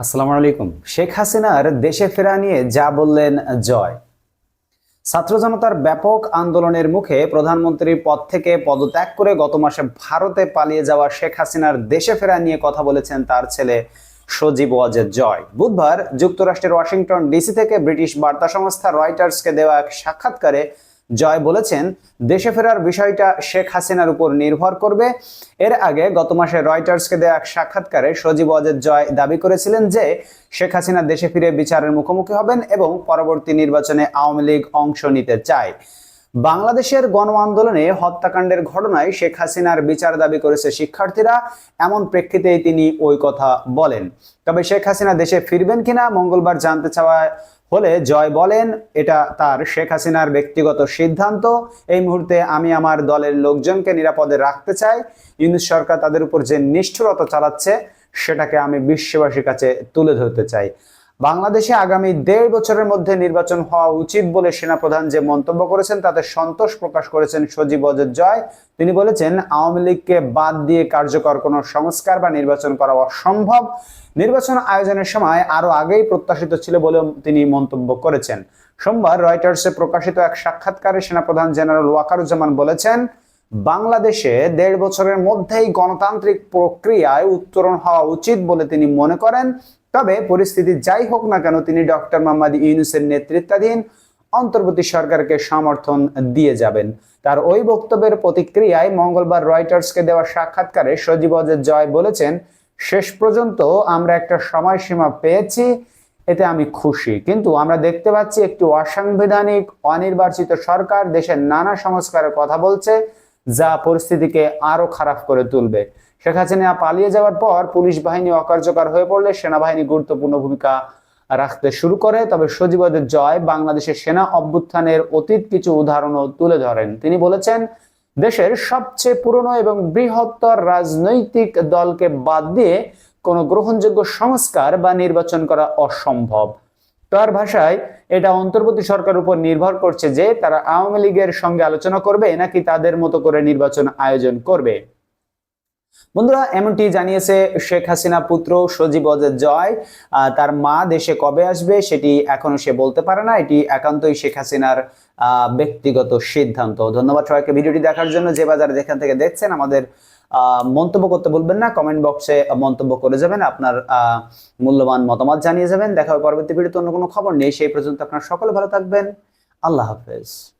আসসালামু আলাইকুম। শেখ হাসিনার দেশে ফেরা নিয়ে যা বললেন জয়। ছাত্র জনতার ব্যাপক আন্দোলনের মুখে প্রধানমন্ত্রীর পদ থেকে পদত্যাগ করে গত মাসে ভারতে পালিয়ে যাওয়া শেখ হাসিনার দেশে ফেরা নিয়ে কথা বলেছেন তার ছেলে সজীব ওয়াজেদ জয়। বুধবার যুক্তরাষ্ট্রের ওয়াশিংটন ডিসি থেকে ব্রিটিশ বার্তা সংস্থা রয়টার্সকে দেওয়া এক সাক্ষাৎকারে জয় বলেছেন, দেশে ফেরার বিষয়টা শেখ হাসিনার উপর নির্ভর করবে। এর আগে গত মাসে রয়টার্সকে দেয়া এক সাক্ষাৎকারে সজীব অজেদ জয় দাবি করেছিলেন যে, শেখ হাসিনা দেশে ফিরে বিচারের মুখোমুখি হবেন এবং পরবর্তী নির্বাচনে আওয়ামী লীগ অংশ নিতে চায়। বাংলাদেশের গণ আন্দোলনে হত্যাকাণ্ডের ঘটনায় শেখ হাসিনার বিচার দাবি করেছে শিক্ষার্থীরা, এমন প্রেক্ষিতেই তিনি ওই কথা বলেন। তবে শেখ হাসিনা দেশে ফিরবেন কিনা মঙ্গলবার জানতে চাওয়া হলে জয় বলেন, এটা তার শেখ হাসিনার ব্যক্তিগত সিদ্ধান্ত। এই মুহূর্তে আমি আমার দলের লোকজনকে নিরাপদে রাখতে চাই। ইউনুস সরকার তাদের উপর যে নিষ্ঠুরতা চালাচ্ছে, সেটাকে আমি বিশ্ববাসীর কাছে তুলে ধরতে চাই। বাংলাদেশে আগামী দেড় বছরের মধ্যে নির্বাচন হওয়া উচিত বলে সেনাপ্রধান যে মন্তব্য করেছেন, তাতে সন্তোষ প্রকাশ করেছেন সজীব অজয় জয়। তিনি বলেছেন, আওয়ামী লীগকে বাদ দিয়ে কার্যকর কোনো সংস্কার বা নির্বাচন করা অসম্ভব। নির্বাচন আয়োজনের সময় আরও আগেই প্রত্যাশিত ছিল বলেও তিনি মন্তব্য করেছেন। সোমবার রয়টার্সে প্রকাশিত এক সাক্ষাৎকারে সেনাপ্রধান জেনারেল ওয়াকারুজ্জামান বলেছেন বাংলাদেশে দেড় বছরের মধ্যেই গণতান্ত্রিক প্রক্রিয়ায় উত্তরণ হওয়া উচিত বলে তিনি মনে করেন। তবে পরিস্থিতি যাই হোক না কেন তিনি ডক্টর মোহাম্মদ ইউনুসের নেতৃত্বাধীন অন্তর্বর্তী সরকারকে সমর্থন দিয়ে যাবেন। তার ওই বক্তব্যের প্রতিক্রিয়ায় মঙ্গলবার রয়টার্সকে দেওয়া সাক্ষাৎকারে সজীব অজয় জয় বলেছেন, শেষ পর্যন্ত আমরা একটা সময়সীমা পেয়েছি, এতে আমি খুশি। কিন্তু আমরা দেখতে পাচ্ছি একটি অসাংবিধানিক, অনির্বাচিত সরকার দেশের নানা সংস্কারের কথা বলছে। যা পরিস্থিতিকে আরও খারাপ করে তুলবে। শেখ হাসিনা পালিয়ে যাওয়ার পর পুলিশ বাহিনী অকার্যকর হয়ে পড়লে সেনাবাহিনী গুরুত্বপূর্ণ ভূমিকা রাখতে শুরু করে। তবে সজীবদের জয় বাংলাদেশের সেনা অভ্যুত্থানের অতীত কিছু উদাহরণও তুলে ধরেন। তিনি বলেছেন, দেশের সবচেয়ে পুরনো এবং বৃহত্তর রাজনৈতিক দলকে বাদ দিয়ে কোনো গ্রহণযোগ্য সংস্কার বা নির্বাচন করা অসম্ভব। তার ভাষায় এটা অন্তর্বর্তী সরকার উপর নির্ভর করছে যে তারা আওয়ামী লীগের সঙ্গে আলোচনা করবে নাকি তাদের মতো করে নির্বাচন আয়োজন করবে। বন্ধুরা, এমনটি জানিয়েছে শেখ হাসিনা পুত্র সজীব অজয় জয়। তার মা দেশে কবে আসবে সেটি এখনও সে বলতে পারে না। এটি একান্তই শেখ হাসিনার ব্যক্তিগত সিদ্ধান্ত। ধন্যবাদ সবাইকে ভিডিওটি দেখার জন্য। যে বাজারে যেখান থেকে দেখছেন আমাদের মন্তব্য করতে বলবেন না কমেন্ট বক্সে মন্তব্য করে যাবেন, আপনার মূল্যবান মতামত জানিয়ে যাবেন। দেখা হবে পরবর্তী ভিডিওতে অন্য কোনো খবর নেই। সেই পর্যন্ত আপনার সকলে ভালো থাকবেন। আল্লাহ হাফেজ।